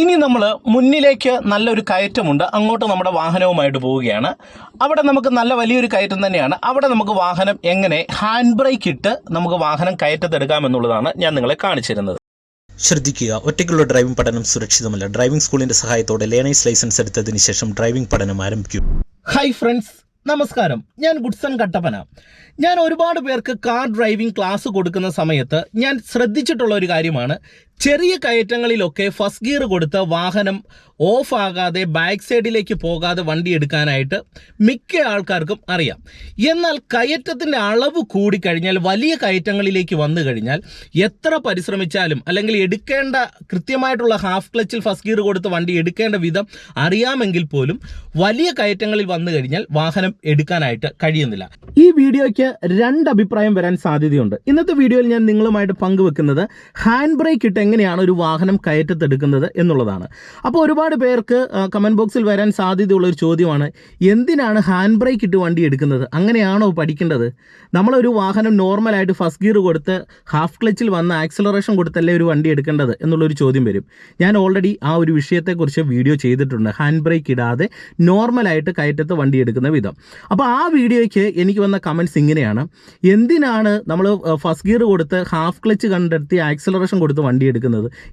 ഇനി നമ്മൾ മുന്നിലേക്ക് നല്ലൊരു കയറ്റമുണ്ട്. അങ്ങോട്ട് നമ്മുടെ വാഹനവുമായിട്ട് പോവുകയാണ്. അവിടെ നമുക്ക് നല്ല വലിയൊരു കയറ്റം തന്നെയാണ്. അവിടെ നമുക്ക് വാഹനം എങ്ങനെ ഹാൻഡ് ബ്രേക്ക് ഇട്ട് നമുക്ക് വാഹനം കയറ്റത്തെടുക്കാമെന്നുള്ളതാണ് ഞാൻ നിങ്ങളെ കാണിച്ചിരുന്നത് ശ്രദ്ധിക്കുക ഒറ്റയ്ക്കുള്ള ഡ്രൈവിംഗ് പഠനം സുരക്ഷിതമല്ല. ഡ്രൈവിംഗ് സ്കൂളിന്റെ സഹായത്തോടെ ലേണേഴ്സ് ലൈസൻസ് എടുത്തതിന് ശേഷം ഡ്രൈവിംഗ് പഠനം ആരംഭിക്കും. ഹൈ ഫ്രണ്ട്സ് നമസ്കാരം. ഞാൻ ഗുഡ്സൺ കട്ടപ്പന. ഞാൻ ഒരുപാട് പേർക്ക് കാർ ഡ്രൈവിംഗ് ക്ലാസ് കൊടുക്കുന്ന സമയത്ത് ഞാൻ ശ്രദ്ധിച്ചിട്ടുള്ള ഒരു കാര്യമാണ്. ചെറിയ കയറ്റങ്ങളിലൊക്കെ ഫസ്റ്റ് ഗിയർ കൊടുത്ത വാഹനം ഓഫ് ആകാതെ ബാക്ക് സൈഡിലേക്ക് പോകാതെ വണ്ടി എടുക്കാനായിട്ട് മിക്ക ആൾക്കാർക്കും അറിയാം. എന്നാൽ കയറ്റത്തിന്റെ അളവ് കൂടിക്കഴിഞ്ഞാൽ വലിയ കയറ്റങ്ങളിലേക്ക് വന്നു കഴിഞ്ഞാൽ എത്ര പരിശ്രമിച്ചാലും അല്ലെങ്കിൽ എടുക്കേണ്ട കൃത്യമായിട്ടുള്ള ഹാഫ് ക്ലച്ചിൽ ഫസ്റ്റ് ഗിയർ കൊടുത്ത് വണ്ടി എടുക്കേണ്ട വിധം അറിയാമെങ്കിൽ പോലും വലിയ കയറ്റങ്ങളിൽ വന്നു കഴിഞ്ഞാൽ വാഹനം എടുക്കാനായിട്ട് കഴിയുന്നില്ല. ഈ വീഡിയോയ്ക്ക് രണ്ട് അഭിപ്രായം വരാൻ സാധ്യതയുണ്ട്. ഇന്നത്തെ വീഡിയോയിൽ ഞാൻ നിങ്ങളുമായിട്ട് പങ്കുവെക്കുന്നത് ഹാൻഡ് ബ്രേക്ക് ഇട്ട് എങ്ങനെയാണ് ഒരു വാഹനം കയറ്റത്തെടുക്കുന്നത് എന്നുള്ളതാണ്. അപ്പോൾ ഒരുപാട് പേർക്ക് കമന്റ് ബോക്സിൽ വരാൻ സാധ്യതയുള്ള ഒരു ചോദ്യമാണ് എന്തിനാണ് ഹാൻഡ് ബ്രേക്ക് ഇട്ട് വണ്ടി എടുക്കുന്നത്? അങ്ങനെയാണോ പഠിക്കേണ്ടത്? നമ്മളൊരു വാഹനം നോർമലായിട്ട് ഫസ്റ്റ് ഗിയർ കൊടുത്ത് ഹാഫ് ക്ലച്ചിൽ വന്ന് ആക്സിലറേഷൻ കൊടുത്തല്ലേ ഒരു വണ്ടി എടുക്കേണ്ടത് എന്നുള്ളൊരു ചോദ്യം വരും. ഞാൻ ഓൾറെഡി ആ ഒരു വിഷയത്തെക്കുറിച്ച് വീഡിയോ ചെയ്തിട്ടുണ്ട്. ഹാൻഡ് ബ്രേക്ക് ഇടാതെ നോർമലായിട്ട് കയറ്റത്ത് വണ്ടി എടുക്കുന്ന വിധം. അപ്പോൾ ആ വീഡിയോയ്ക്ക് എനിക്ക് വന്ന കമന്റ്സ് ഇങ്ങനെയാണ്. എന്തിനാണ് നമ്മൾ ഫസ്റ്റ് ഗിയർ കൊടുത്ത് ഹാഫ് ക്ലച്ച് കണ്ടെത്തി ആക്സിലറേഷൻ കൊടുത്ത് വണ്ടി എടുക്കുന്നത്?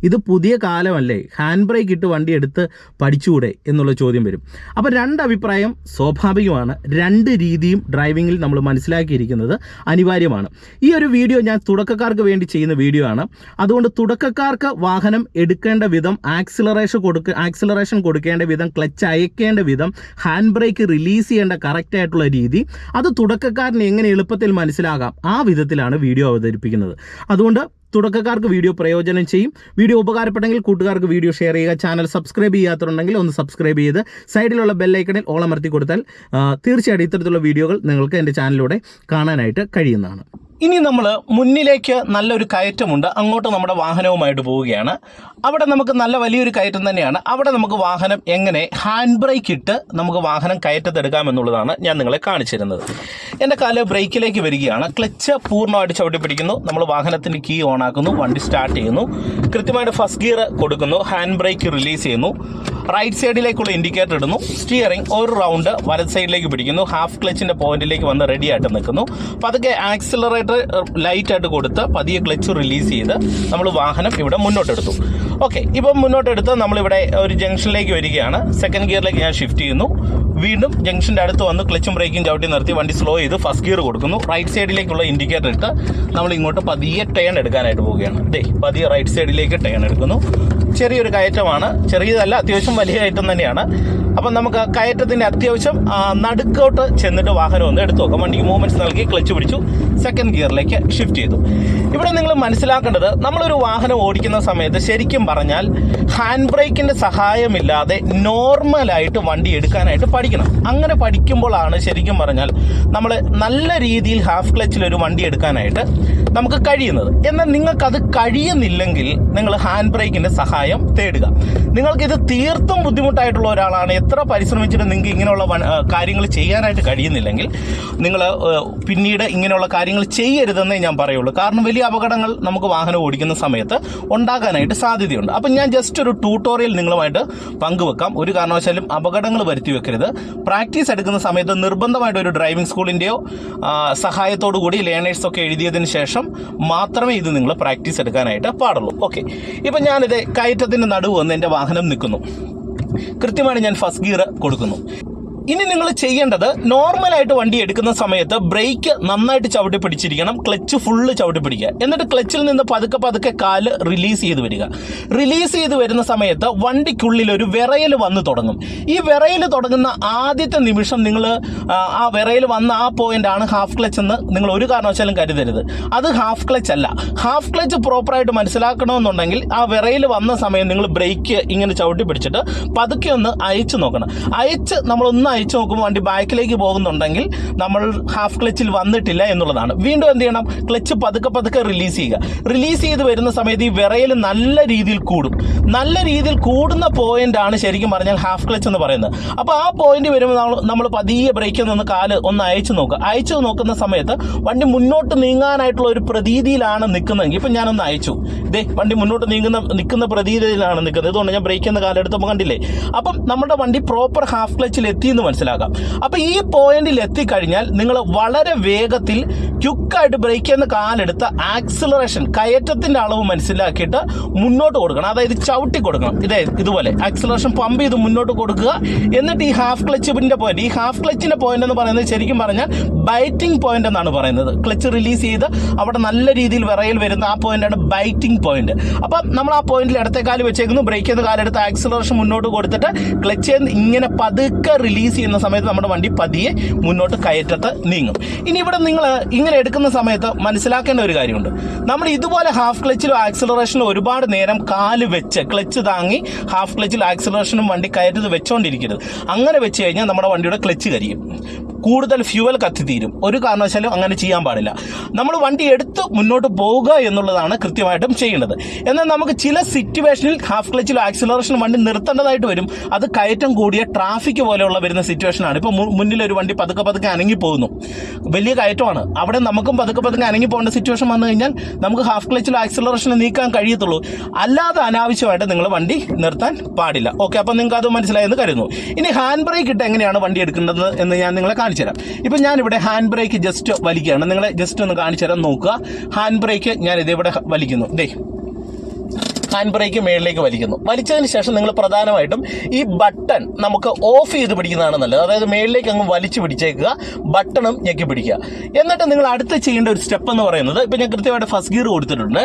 ഇത് പുതിയ കാലമല്ലേ? ഹാൻഡ് ബ്രേക്ക് ഇട്ട് വണ്ടി എടുത്ത് പഠിച്ചുകൂടെ എന്നുള്ള ചോദ്യം വരും. അപ്പോൾ രണ്ട് അഭിപ്രായം സ്വാഭാവികമാണ്. രണ്ട് രീതിയും ഡ്രൈവിങ്ങിൽ നമ്മൾ മനസ്സിലാക്കിയിരിക്കുന്നത് അനിവാര്യമാണ്. ഈ ഒരു വീഡിയോ ഞാൻ തുടക്കക്കാർക്ക് വേണ്ടി ചെയ്യുന്ന വീഡിയോ ആണ്. അതുകൊണ്ട് തുടക്കക്കാർക്ക് വാഹനം എടുക്കേണ്ട വിധം ആക്സിലറേഷൻ കൊടുക്ക ആക്സിലറേഷൻ കൊടുക്കേണ്ട വിധം ക്ലച്ച് അയക്കേണ്ട വിധം ഹാൻഡ് ബ്രേക്ക് റിലീസ് ചെയ്യേണ്ട കറക്റ്റ് ആയിട്ടുള്ള രീതി അത് തുടക്കക്കാരന് എങ്ങനെ എളുപ്പത്തിൽ മനസ്സിലാകാം ആ വിധത്തിലാണ് വീഡിയോ അവതരിപ്പിക്കുന്നത്. അതുകൊണ്ട് തുടക്കക്കാർക്ക് വീഡിയോ പ്രയോജനം ചെയ്യും. വീഡിയോ ഉപകാരപ്പെട്ടെങ്കിൽ കൂട്ടുകാർക്ക് വീഡിയോ ഷെയർ ചെയ്യുക. ചാനൽ സബ്സ്ക്രൈബ് ചെയ്യാത്തതുണ്ടെങ്കിൽ ഒന്ന് സബ്സ്ക്രൈബ് ചെയ്ത് സൈഡിലുള്ള ബെല്ലൈക്കണിൽ ഓളമർത്തി കൊടുത്താൽ തീർച്ചയായിട്ടും ഇത്തരത്തിലുള്ള വീഡിയോകൾ നിങ്ങൾക്ക് എന്റെ ചാനലിലൂടെ കാണാനായിട്ട് കഴിയുന്നതാണ്. ഇനി നമ്മൾ മുന്നിലേക്ക് നല്ലൊരു കയറ്റമുണ്ട്. അങ്ങോട്ട് നമ്മുടെ വാഹനവുമായിട്ട് പോവുകയാണ്. അവിടെ നമുക്ക് നല്ല വലിയൊരു കയറ്റം തന്നെയാണ്. അവിടെ നമുക്ക് വാഹനം എങ്ങനെ ഹാൻഡ് ബ്രേക്ക് ഇട്ട് നമുക്ക് വാഹനം കയറ്റത്തെടുക്കാം എന്നുള്ളതാണ് ഞാൻ നിങ്ങളെ കാണിച്ചിരുന്നത്. എന്റെ കാൽ ബ്രേക്കിലേക്ക് വരികയാണ്. ക്ലച്ച് പൂർണമായിട്ട് ചവിട്ടി പിടിക്കുന്നു നമ്മൾ വാഹനത്തിന്റെ കീ ഓൺ ആക്കുന്നു. വണ്ടി സ്റ്റാർട്ട് ചെയ്യുന്നു. കൃത്യമായിട്ട് ഫസ്റ്റ് ഗിയർ കൊടുക്കുന്നു. ഹാൻഡ് ബ്രേക്ക് റിലീസ് ചെയ്യുന്നു. റൈറ്റ് സൈഡിലേക്കുള്ള ഇൻഡിക്കേറ്റർ ഇടുന്നു. സ്റ്റിയറിംഗ് ഒരു റൗണ്ട് വലത് സൈഡിലേക്ക് പിടിക്കുന്നു. ഹാഫ് ക്ലച്ചിന്റെ പോയിന്റിലേക്ക് വന്ന് റെഡിയായിട്ട് നിൽക്കുന്നു. അതൊക്കെ ആക്സിലറേറ്റർ ലൈറ്റ് ആയിട്ട് കൊടുത്ത് പതിയെ ക്ലച്ച് റിലീസ് ചെയ്ത് നമ്മൾ വാഹനം ഇവിടെ മുന്നോട്ടെടുത്തു. ഓക്കെ ഇപ്പം മുന്നോട്ടെടുത്ത് നമ്മളിവിടെ ഒരു ജംഗ്ഷനിലേക്ക് വരികയാണ്. സെക്കൻഡ് ഗിയറിലേക്ക് ഞാൻ ഷിഫ്റ്റ് ചെയ്യുന്നു. വീണ്ടും ജംഗ്ഷന്റെ അടുത്ത് വന്ന് ക്ലച്ചും ബ്രേക്കും ചവിട്ടി നിർത്തി വണ്ടി സ്ലോ ചെയ്ത് ഫസ്റ്റ് ഗിയർ കൊടുക്കുന്നു. റൈറ്റ് സൈഡിലേക്കുള്ള ഇൻഡിക്കേറ്റർ ഇട്ട് നമ്മൾ ഇങ്ങോട്ട് പതിയെ ടേൺ എടുക്കാനായിട്ട് പോവുകയാണ്. ദേ പതിയെ റൈറ്റ് സൈഡിലേക്ക് ടേൺ എടുക്കുന്നു. ചെറിയൊരു കയറ്റമാണ്. ചെറിയതല്ല അത്യാവശ്യം വലിയ കയറ്റം തന്നെയാണ്. അപ്പം നമുക്ക് കയറ്റത്തിന്റെ അത്യാവശ്യം നടുക്കോട്ട് ചെന്നിട്ട് വാഹനം ഒന്ന് എടുത്തു നോക്കാം. വണ്ടിക്ക് മൂവ്മെന്റ്സ് നൽകി ക്ലച്ച് പിടിച്ചു സെക്കൻഡ് ഗിയറിലേക്ക് ഷിഫ്റ്റ് ചെയ്തു. ഇവിടെ നിങ്ങൾ മനസ്സിലാക്കേണ്ടത് നമ്മളൊരു വാഹനം ഓടിക്കുന്ന സമയത്ത് ശരിക്കും പറഞ്ഞാൽ ഹാൻഡ് ബ്രേക്കിന്റെ സഹായമില്ലാതെ നോർമലായിട്ട് വണ്ടി എടുക്കാനായിട്ട് പഠിക്കണം. അങ്ങനെ പഠിക്കുമ്പോഴാണ് ശരിക്കും പറഞ്ഞാൽ നമ്മൾ നല്ല രീതിയിൽ ഹാഫ് ക്ലച്ചിൽ ഒരു വണ്ടി എടുക്കാനായിട്ട് നമുക്ക് കഴിയുന്നത്. എന്നാൽ നിങ്ങൾക്കത് കഴിയുന്നില്ലെങ്കിൽ നിങ്ങൾ ഹാൻഡ് ബ്രേക്കിന്റെ സഹായം തേടുക. നിങ്ങൾക്കിത് തീർത്തും ബുദ്ധിമുട്ടായിട്ടുള്ള ഒരാളാണ് എത്ര പരിശ്രമിച്ചിട്ട് നിങ്ങൾക്ക് ഇങ്ങനെയുള്ള കാര്യങ്ങൾ ചെയ്യാനായിട്ട് കഴിയുന്നില്ലെങ്കിൽ നിങ്ങൾ പിന്നീട് ഇങ്ങനെയുള്ള കാര്യങ്ങൾ ചെയ്യരുതെന്നേ ഞാൻ പറയുള്ളൂ. കാരണം വലിയ അപകടങ്ങൾ നമുക്ക് വാഹനം ഓടിക്കുന്ന സമയത്ത് ഉണ്ടാകാനായിട്ട് സാധ്യതയുണ്ട്. അപ്പം ഞാൻ ജസ്റ്റ് ഒരു ട്യൂട്ടോറിയൽ നിങ്ങളുമായിട്ട് പങ്കുവെക്കാം. ഒരു കാരണവശാലും അപകടങ്ങൾ വരുത്തി വെക്കരുത്. പ്രാക്ടീസ് എടുക്കുന്ന സമയത്ത് നിർബന്ധമായിട്ട് ഒരു ഡ്രൈവിംഗ് സ്കൂളിന്റെയോ സഹായത്തോടു കൂടി ലേണേഴ്സൊക്കെ എഴുതിയതിന് ശേഷം മാത്രമേ ഇത് നിങ്ങൾ പ്രാക്ടീസ് എടുക്കാനായിട്ട് പാടുള്ളൂ. ഓക്കെ ഇപ്പം ഞാനിത് കയറ്റത്തിന്റെ നടുവ് വന്ന് എന്റെ വാഹനം നിൽക്കുന്നു. കൃത്യമായിട്ട് ഞാൻ ഫസ്റ്റ് ഗിയർ കൊടുക്കുന്നു. ഇനി നിങ്ങൾ ചെയ്യേണ്ടത് നോർമൽ ആയിട്ട് വണ്ടി എടുക്കുന്ന സമയത്ത് ബ്രേക്ക് നന്നായിട്ട് ചവിട്ടി പിടിച്ചിരിക്കണം ക്ലച്ച് ഫുള്ള് ചവിട്ടി പിടിക്കുക. എന്നിട്ട് ക്ലച്ചിൽ നിന്ന് പതുക്കെ പതുക്കെ കാൽ റിലീസ് ചെയ്ത് വരിക. റിലീസ് ചെയ്ത് വരുന്ന സമയത്ത് വണ്ടിക്കുള്ളിൽ ഒരു വിറയൽ വന്ന് തുടങ്ങും. ഈ വിറയൽ തുടങ്ങുന്ന ആദ്യത്തെ നിമിഷം നിങ്ങൾ ആ വിറയൽ വന്ന ആ പോയിന്റ് ആണ് ഹാഫ് ക്ലച്ച് എന്ന് നിങ്ങൾ ഒരു കാരണവശാലും കരുതരുത്. അത് ഹാഫ് ക്ലച്ച് അല്ല. ഹാഫ് ക്ലച്ച് പ്രോപ്പറായിട്ട് മനസ്സിലാക്കണമെന്നുണ്ടെങ്കിൽ ആ വിറയിൽ വന്ന സമയം നിങ്ങൾ ബ്രേക്ക് ഇങ്ങനെ ചവിട്ടി പിടിച്ചിട്ട് പതുക്കെ ഒന്ന് അയച്ചു നോക്കണം. അയച്ച് നമ്മളൊന്ന് അയച്ചു നോക്കുമ്പോൾ വണ്ടി ബാക്കിലേക്ക് പോകുന്നുണ്ടെങ്കിൽ നമ്മൾ ഹാഫ് ക്ലച്ചിൽ വന്നിട്ടില്ല എന്നുള്ളതാണ്. വീണ്ടും എന്ത് ചെയ്യണം? ക്ലച്ച് പതുക്കെ പതുക്കെ റിലീസ് ചെയ്യുക. റിലീസ് ചെയ്ത് വരുന്ന സമയത്ത് ഈ വിറയൽ നല്ല രീതിയിൽ കൂടും. നല്ല രീതിയിൽ കൂടുന്ന പോയിന്റ് ആണ് ശരിക്കും പറഞ്ഞാൽ ഹാഫ് ക്ലച്ച് എന്ന് പറയുന്നത്. അപ്പോൾ ആ പോയിന്റ് വരുമ്പോൾ നമ്മൾ നമ്മൾ പതിയെ ബ്രേക്കിൽ നിന്ന് കാൽ ഒന്ന് അയച്ചു നോക്കുക. അയച്ചു നോക്കുന്ന സമയത്ത് വണ്ടി മുന്നോട്ട് നീങ്ങാനായിട്ടുള്ള ഒരു പ്രതീതിയിലാണ് നിൽക്കുന്നതെങ്കിൽ ഇപ്പം ഞാനൊന്ന് അയച്ചു. ഇതേ വണ്ടി മുന്നോട്ട് നീങ്ങുന്ന നിൽക്കുന്ന പ്രതീതിയിലാണ് നിൽക്കുന്നത്. ഇതുകൊണ്ട് ഞാൻ ബ്രേക്ക് എന്ന കാലെടുത്തപ്പോൾ കണ്ടില്ലേ? അപ്പം നമ്മുടെ വണ്ടി പ്രോപ്പർ ഹാഫ് ക്ലച്ചിൽ എത്തി എന്ന് മനസ്സിലാക്കാം. അപ്പോൾ ഈ പോയിന്റിൽ എത്തിക്കഴിഞ്ഞാൽ നിങ്ങൾ വളരെ വേഗത്തിൽ ക്യുക്കായിട്ട് ബ്രേക്ക് എന്ന കാലെടുത്ത് ആക്സിലറേഷൻ കയറ്റത്തിന്റെ അളവ് മനസ്സിലാക്കിയിട്ട് മുന്നോട്ട് കൊടുക്കണം. അതായത് ചവിട്ടി കൊടുക്കണം. ഇതേ ഇതുപോലെ ആക്സിലറേഷൻ പമ്പ് ചെയ്ത് മുന്നോട്ട് കൊടുക്കുക. എന്നിട്ട് ഈ ഹാഫ് ക്ലച്ചിന്റെ പോയിന്റ് ഈ ഹാഫ് ക്ലച്ചിന്റെ പോയിന്റ് എന്ന് പറയുന്നത് ശരിക്കും പറഞ്ഞാൽ ബൈറ്റിംഗ് പോയിന്റ് എന്നാണ് പറയുന്നത്. ക്ലച്ച് റിലീസ് ചെയ്ത് അവിടെ നല്ല രീതിയിൽ വിറയിൽ വരുന്ന ആ പോയിന്റാണ് ബൈറ്റിംഗ് പോയിന്റ് അപ്പം നമ്മൾ ആ പോയിന്റിൽ ഇടത്തെ കാൽ വെച്ചേക്കുന്നു. ബ്രേക്ക് ചെയ്ത് കാലെടുത്ത് ആക്സിലറേഷൻ മുന്നോട്ട് കൊടുത്തിട്ട് ക്ലച്ച് ഇങ്ങനെ പതുക്കെ റിലീസ് ചെയ്യുന്ന സമയത്ത് നമ്മുടെ വണ്ടി പതിയെ മുന്നോട്ട് കയറ്റത്ത് നീങ്ങും. ഇനി ഇവിടെ നിങ്ങൾ ഇങ്ങനെ എടുക്കുന്ന സമയത്ത് മനസ്സിലാക്കേണ്ട ഒരു കാര്യമുണ്ട്. നമ്മൾ ഇതുപോലെ ഹാഫ് ക്ലച്ചിലും ആക്സിലറേഷനും ഒരുപാട് നേരം കാൽ വെച്ച് ക്ലച്ച് താങ്ങി ഹാഫ് ക്ലച്ചിൽ ആക്സിലറേഷനും വണ്ടി കയറ്റത്ത് വെച്ചോണ്ടിരിക്കരുത്. അങ്ങനെ വെച്ച് കഴിഞ്ഞാൽ നമ്മുടെ വണ്ടിയുടെ ക്ലച്ച് കരിയും. കൂടുതൽ ഫ്യൂവൽ കത്തിത്തീരും ഒരു കാരണവശാലും അങ്ങനെ ചെയ്യാൻ പാടില്ല. നമ്മൾ വണ്ടി എടുത്ത് മുന്നോട്ട് പോവുക എന്നുള്ളതാണ് കൃത്യമായിട്ടും ചെയ്യേണ്ടത്. എന്നാൽ നമുക്ക് ചില സിറ്റുവേഷനിൽ ഹാഫ് ക്ലച്ചിലും ആക്സിലറേഷനും വണ്ടി നിർത്തേണ്ടതായിട്ട് വരും. അത് കയറ്റം കൂടിയ ട്രാഫിക് പോലെയുള്ള വരുന്ന സിറ്റുവേഷനാണ് ഇപ്പോൾ മുന്നിൽ ഒരു വണ്ടി പതുക്കെ പതുക്കെ അനങ്ങി പോകുന്നു. വലിയ കയറ്റമാണ്. അവിടെ നമുക്കും പതുക്കെ പതുക്കെ അനങ്ങി പോകേണ്ട സിറ്റുവേഷൻ വന്നു കഴിഞ്ഞാൽ നമുക്ക് ഹാഫ് ക്ലച്ചിൽ ആക്സിലറേഷൻ നീക്കാൻ കഴിയത്തുള്ളൂ. അല്ലാതെ അനാവശ്യമായിട്ട് നിങ്ങൾ വണ്ടി നിർത്താൻ പാടില്ല. ഓക്കെ അപ്പം നിങ്ങൾക്ക് അത് മനസ്സിലായെന്ന് കരുതുന്നു. ഇനി ഹാൻഡ് ബ്രേക്ക് ഇട്ട് എങ്ങനെയാണ് വണ്ടി എടുക്കേണ്ടത് എന്ന് ഞാൻ നിങ്ങളെ കാണിച്ചു തരാം. ഇപ്പം ഞാനിവിടെ ഹാൻഡ് ബ്രേക്ക് ജസ്റ്റ് വലിക്കുകയാണ്. നിങ്ങളെ ജസ്റ്റ് ഒന്ന് കാണിച്ചു തരാൻ നോക്കുക. ഹാൻഡ് ബ്രേക്ക് ഞാൻ ഇതിവിടെ വലിക്കുന്നു. ദേ ഹാൻഡ് ബ്രേക്ക് മേളിലേക്ക് വലിക്കുന്നു. വലിച്ചതിന് ശേഷം നിങ്ങൾ പ്രധാനമായിട്ടും ഈ ബട്ടൺ നമുക്ക് ഓഫ് ചെയ്ത് പിടിക്കുന്നതാണ് നല്ലത്. അതായത് മേളിലേക്ക് അങ്ങ് വലിച്ചു പിടിച്ചേക്കുക ബട്ടണും ഞെക്കി പിടിക്കുക. എന്നിട്ട് നിങ്ങൾ അടുത്ത് ചെയ്യേണ്ട ഒരു സ്റ്റെപ്പ് എന്ന് പറയുന്നത് ഇപ്പം ഞാൻ കൃത്യമായിട്ട് ഫസ്റ്റ് ഗിയർ കൊടുത്തിട്ടുണ്ട്.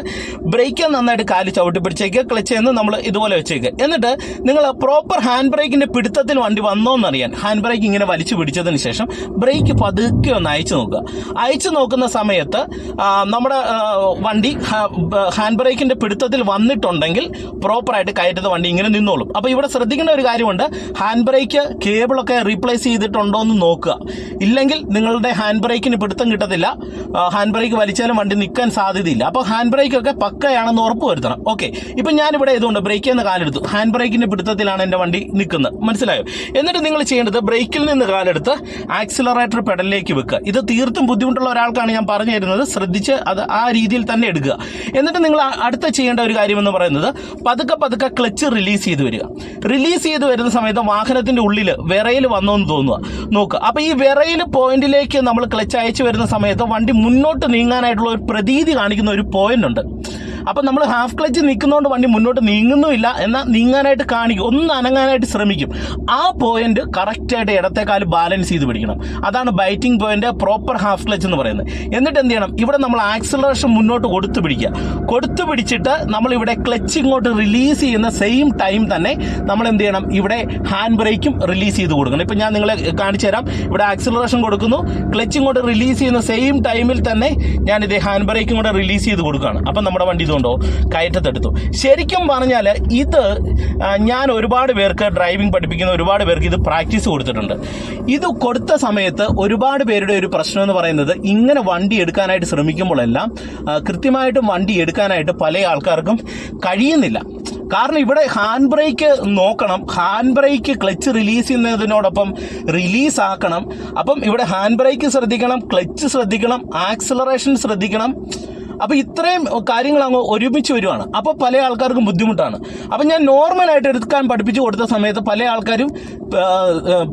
ബ്രേക്ക് നന്നായിട്ട് കാൽ ചവിട്ടി പിടിച്ചേക്കുക ക്ലച്ച് എന്ന് നമ്മൾ ഇതുപോലെ വെച്ചേക്കുക. എന്നിട്ട് നിങ്ങൾ പ്രോപ്പർ ഹാൻഡ് ബ്രേക്കിന്റെ പിടുത്തത്തിൽ വണ്ടി വന്നോ എന്നറിയാൻ ഹാൻഡ് ബ്രേക്ക് ഇങ്ങനെ വലിച്ചു പിടിച്ചതിന് ശേഷം ബ്രേക്ക് പതുക്കെ ഒന്ന് അയച്ചു നോക്കുക. അയച്ചു നോക്കുന്ന സമയത്ത് നമ്മുടെ വണ്ടി ഹാൻഡ് ബ്രേക്കിന്റെ പിടുത്തത്തിൽ വന്നിട്ടുണ്ടെങ്കിൽ പ്രോപ്പറായിട്ട് കയറ്റുന്ന വണ്ടി ഇങ്ങനെ നിന്നോളും. അപ്പോൾ ഇവിടെ ശ്രദ്ധിക്കേണ്ട ഒരു കാര്യമുണ്ട്. ഹാൻഡ് ബ്രേക്ക് കേബിളൊക്കെ റീപ്ലേസ് ചെയ്തിട്ടുണ്ടോ എന്ന് നോക്കുക. ഇല്ലെങ്കിൽ നിങ്ങളുടെ ഹാൻഡ് ബ്രേക്കിന് പിടുത്തം കിട്ടത്തില്ല. ഹാൻഡ് ബ്രേക്ക് വലിച്ചാലും വണ്ടി നിൽക്കാൻ സാധ്യതയില്ല. അപ്പോൾ ഹാൻഡ് ബ്രേക്കൊക്കെ പക്കയാണെന്ന് ഉറപ്പ് വരുത്തണം. ഓക്കെ ഇപ്പം ഞാനിവിടെ ഇതുകൊണ്ട് ബ്രേക്ക് എന്ന് കാലെടുത്തു. ഹാൻഡ് ബ്രേക്കിന്റെ പിടുത്തത്തിലാണ് എന്റെ വണ്ടി നിൽക്കുന്നത്. മനസ്സിലായോ? എന്നിട്ട് നിങ്ങൾ ചെയ്യേണ്ടത് ബ്രേക്കിൽ നിന്ന് കാലെടുത്ത് ആക്സിലറേറ്റർ പെഡലിലേക്ക് വെക്കുക. ഇത് തീർത്തും ബുദ്ധിമുട്ടുള്ള ഒരാൾക്കാണ് ഞാൻ പറഞ്ഞു തരുന്നത് ശ്രദ്ധിച്ച് അത് ആ രീതിയിൽ തന്നെ എടുക്കുക. എന്നിട്ട് നിങ്ങൾ അടുത്ത ചെയ്യേണ്ട ഒരു കാര്യം എന്ന് പറയുന്നത് പതുക്കെ പതുക്കെ ക്ലച്ച് റിലീസ് ചെയ്ത് വരിക. റിലീസ് ചെയ്ത് വരുന്ന സമയത്ത് വാഹനത്തിന്റെ ഉള്ളിൽ വിറയിൽ വന്നോന്ന് തോന്നുക നോക്കുക അപ്പോൾ ഈ വിറയിൽ പോയിന്റിലേക്ക് നമ്മൾ ക്ലച്ച് അയച്ചു വരുന്ന സമയത്ത് വണ്ടി മുന്നോട്ട് നീങ്ങാനായിട്ടുള്ള ഒരു പ്രതീതി കാണിക്കുന്ന ഒരു പോയിന്റ് ഉണ്ട്. അപ്പൊ നമ്മൾ ഹാഫ് ക്ലച്ച് നിൽക്കുന്നതുകൊണ്ട് വണ്ടി മുന്നോട്ട് നീങ്ങുന്നുമില്ല എന്നാൽ നീങ്ങാനായിട്ട് കാണിക്കും. ഒന്ന് അനങ്ങാനായിട്ട് ശ്രമിക്കും. ആ പോയിന്റ് കറക്റ്റായിട്ട് ഇടത്തേക്കാൽ ബാലൻസ് ചെയ്ത് പിടിക്കണം. അതാണ് biting point proper half clutch എന്ന് പറയുന്നത്. എന്നിട്ട് എന്ത് ചെയ്യണം? ഇവിടെ നമ്മൾ ആക്സിലറേഷൻ മുന്നോട്ട് കൊടുത്തു പിടിക്കുക. കൊടുത്തു പിടിച്ചിട്ട് നമ്മൾ ഇവിടെ ക്ലച്ച് ഇങ്ങോട്ട് റിലീസ് ചെയ്യുന്ന സെയിം ടൈം തന്നെ നമ്മൾ എന്ത് ചെയ്യണം? ഇവിടെ ഹാൻഡ് ബ്രേക്കും റിലീസ് ചെയ്ത് കൊടുക്കണം. ഇപ്പം ഞാൻ നിങ്ങളെ കാണിച്ചു തരാം. ഇവിടെ ആക്സിലറേഷൻ കൊടുക്കുന്നു. ക്ലച്ച് ഇങ്ങോട്ട് റിലീസ് ചെയ്യുന്ന സെയിം ടൈമിൽ തന്നെ ഞാൻ ഇത് ഹാൻഡ് ബ്രേക്കും കൂടെ റിലീസ് ചെയ്ത് കൊടുക്കുകയാണ്. അപ്പം നമ്മുടെ വണ്ടി ഇതുകൊണ്ടോ കയറ്റത്തെടുത്തു. ശരിക്കും പറഞ്ഞാൽ ഇത് ഞാൻ ഒരുപാട് പേർക്ക് ഡ്രൈവിംഗ് പഠിപ്പിക്കുന്ന ഒരുപാട് പേർക്ക് ഇത് പ്രാക്ടീസ് കൊടുത്തിട്ടുണ്ട്. ഇത് കൊടുത്ത സമയത്ത് ഒരുപാട് പേരുടെ ഒരു പ്രശ്നം എന്ന് പറയുന്നത് ഇങ്ങനെ വണ്ടി എടുക്കാനായിട്ട് ശ്രമിക്കുമ്പോഴെല്ലാം കൃത്യമായിട്ടും വണ്ടി എടുക്കാനായിട്ട് പല ആൾക്കാർക്കും കഴിയുന്നില്ല. കാരണം ഇവിടെ ഹാൻഡ് ബ്രേക്ക് നോക്കണം ഹാൻഡ് ബ്രേക്ക് ക്ലച്ച് റിലീസ് ചെയ്യുന്നതിനോടൊപ്പം റിലീസ് ആക്കണം. അപ്പം ഇവിടെ ഹാൻഡ് ബ്രേക്ക് ശ്രദ്ധിക്കണം ക്ലച്ച് ശ്രദ്ധിക്കണം ആക്സിലറേഷൻ ശ്രദ്ധിക്കണം. അപ്പോൾ ഇത്രയും കാര്യങ്ങൾ അങ്ങ് ഒരുമിച്ച് വരുവാണ്. അപ്പോൾ പല ആൾക്കാർക്കും ബുദ്ധിമുട്ടാണ്. അപ്പോൾ ഞാൻ നോർമലായിട്ട് എടുക്കാൻ പഠിപ്പിച്ച് കൊടുത്ത സമയത്ത് പല ആൾക്കാരും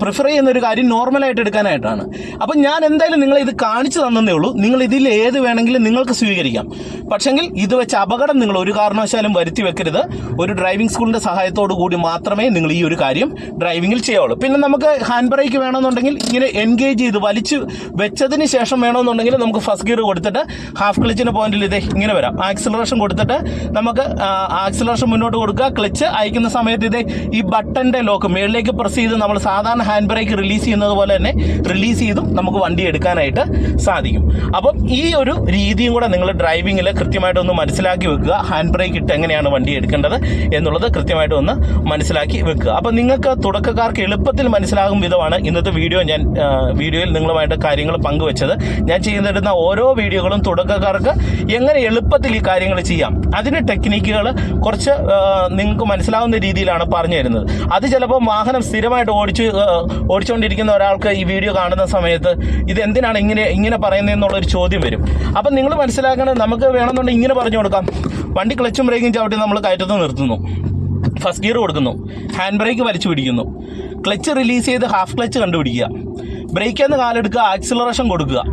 പ്രിഫർ ചെയ്യുന്ന ഒരു കാര്യം നോർമലായിട്ട് എടുക്കാനായിട്ടാണ്. അപ്പോൾ ഞാൻ എന്തായാലും നിങ്ങളെ ഇത് കാണിച്ചു തന്നതേ ഉള്ളൂ. നിങ്ങൾ ഇതിൽ ഏത് വേണമെങ്കിലും നിങ്ങൾക്ക് സ്വീകരിക്കാം. പക്ഷെങ്കിൽ ഇത് വെച്ച് അപകടം നിങ്ങൾ ഒരു കാരണവശാലും വരുത്തി വെക്കരുത്. ഒരു ഡ്രൈവിംഗ് സ്കൂളിന്റെ സഹായത്തോടു കൂടി മാത്രമേ നിങ്ങൾ ഈ ഒരു കാര്യം ഡ്രൈവിംഗിൽ ചെയ്യാവുള്ളൂ. പിന്നെ നമുക്ക് ഹാൻഡ് ബ്രേക്ക് വേണമെന്നുണ്ടെങ്കിൽ ഇങ്ങനെ എൻഗേജ് ചെയ്ത് വലിച്ചു വെച്ചതിന് ശേഷം വേണമെന്നുണ്ടെങ്കിൽ നമുക്ക് ഫസ്റ്റ് ഗിയർ കൊടുത്തിട്ട് ഹാഫ് ക്ലിച്ചിന്റെ പോയിന്റിൽ സ്പീഡിൽ ഇതേ ഇങ്ങനെ വരാം. ആക്സിലറേഷൻ കൊടുത്തിട്ട് നമുക്ക് ആക്സിലറേഷൻ മുന്നോട്ട് കൊടുക്കുക. ക്ലച്ച് അയക്കുന്ന സമയത്ത് ഇതേ ഈ ബട്ടന്റെ ലോക്ക് മേളിലേക്ക് പ്രസ് ചെയ്ത് നമ്മൾ സാധാരണ ഹാൻഡ് ബ്രേക്ക് റിലീസ് ചെയ്യുന്നത് പോലെ തന്നെ റിലീസ് ചെയ്തും നമുക്ക് വണ്ടി എടുക്കാനായിട്ട് സാധിക്കും. അപ്പം ഈ ഒരു രീതിയും കൂടെ നിങ്ങൾ ഡ്രൈവിങ്ങിൽ കൃത്യമായിട്ട് ഒന്ന് മനസ്സിലാക്കി വെക്കുക. ഹാൻഡ് ബ്രേക്ക് ഇട്ട് എങ്ങനെയാണ് വണ്ടി എടുക്കേണ്ടത് എന്നുള്ളത് കൃത്യമായിട്ട് ഒന്ന് മനസ്സിലാക്കി വെക്കുക. അപ്പം നിങ്ങൾക്ക് തുടക്കക്കാർക്ക് എളുപ്പത്തിൽ മനസ്സിലാകും വിധമാണ് ഇന്നത്തെ വീഡിയോ ഞാൻ വീഡിയോയിൽ നിങ്ങളുമായിട്ട് കാര്യങ്ങൾ പങ്കുവെച്ചത്. ഞാൻ ചെയ്തിരുന്ന ഓരോ വീഡിയോകളും തുടക്കക്കാർക്ക് എങ്ങനെ എളുപ്പത്തിൽ ഈ കാര്യങ്ങൾ ചെയ്യാം? അതിന് ടെക്നിക്കുകൾ കുറച്ച് നിങ്ങൾക്ക് മനസ്സിലാവുന്ന രീതിയിലാണ് പറഞ്ഞു തരുന്നത്. അത് ചിലപ്പോൾ വാഹനം സ്ഥിരമായിട്ട് ഓടിച്ച് ഓടിച്ചുകൊണ്ടിരിക്കുന്ന ഒരാൾക്ക് ഈ വീഡിയോ കാണുന്ന സമയത്ത് ഇത് എന്തിനാണ് ഇങ്ങനെ ഇങ്ങനെ പറയുന്നതെന്നുള്ളൊരു ചോദ്യം വരും. അപ്പം നിങ്ങൾ മനസ്സിലാക്കണം നമുക്ക് വേണമെന്നുണ്ടെങ്കിൽ ഇങ്ങനെ പറഞ്ഞു കൊടുക്കാം. വണ്ടി ക്ലച്ചും ബ്രേക്കും ചവിട്ടി നമ്മൾ കയറ്റത്ത് നിർത്തുന്നു. ഫസ്റ്റ് ഗിയർ കൊടുക്കുന്നു. ഹാൻഡ് ബ്രേക്ക് വലിച്ചു പിടിക്കുന്നു. ക്ലച്ച് റിലീസ് ചെയ്ത് ഹാഫ് ക്ലച്ച് കണ്ടുപിടിക്കുക. ബ്രേക്കിൽ നിന്ന് കാലെടുക്കുക ആക്സിലറേഷൻ കൊടുക്കുക.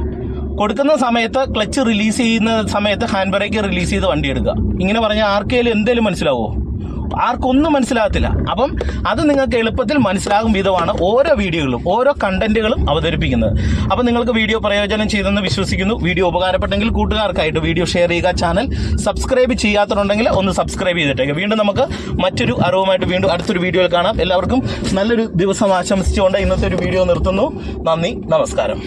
കൊടുക്കുന്ന സമയത്ത് ക്ലച്ച് റിലീസ് ചെയ്യുന്ന സമയത്ത് ഹാൻഡ് ബ്രേക്ക് റിലീസ് ചെയ്ത് വണ്ടി എടുക്കുക. ഇങ്ങനെ പറഞ്ഞാൽ ആർക്കെങ്കിലും എന്തേലും മനസ്സിലാവോ? ആർക്കൊന്നും മനസ്സിലാകത്തില്ല. അപ്പം അത് നിങ്ങൾക്ക് എളുപ്പത്തിൽ മനസ്സിലാകും വിധമാണ് ഓരോ വീഡിയോകളും ഓരോ കണ്ടന്റുകളും അവതരിപ്പിക്കുന്നത്. അപ്പം നിങ്ങൾക്ക് വീഡിയോ പ്രയോജനം ചെയ്തെന്ന് വിശ്വസിക്കുന്നു. വീഡിയോ ഉപകാരപ്പെട്ടെങ്കിൽ കൂട്ടുകാർക്കായിട്ട് വീഡിയോ ഷെയർ ചെയ്യുക ചാനൽ സബ്സ്ക്രൈബ് ചെയ്യാത്തതുണ്ടെങ്കിൽ ഒന്ന് സബ്സ്ക്രൈബ് ചെയ്തിട്ടേക്ക്. വീണ്ടും നമുക്ക് മറ്റൊരു അറിവുമായിട്ട് വീണ്ടും അടുത്തൊരു വീഡിയോയിൽ കാണാം. എല്ലാവർക്കും നല്ലൊരു ദിവസം ആശംസിച്ചുകൊണ്ട് ഇന്നത്തെ ഒരു വീഡിയോ നിർത്തുന്നു. നന്ദി നമസ്കാരം.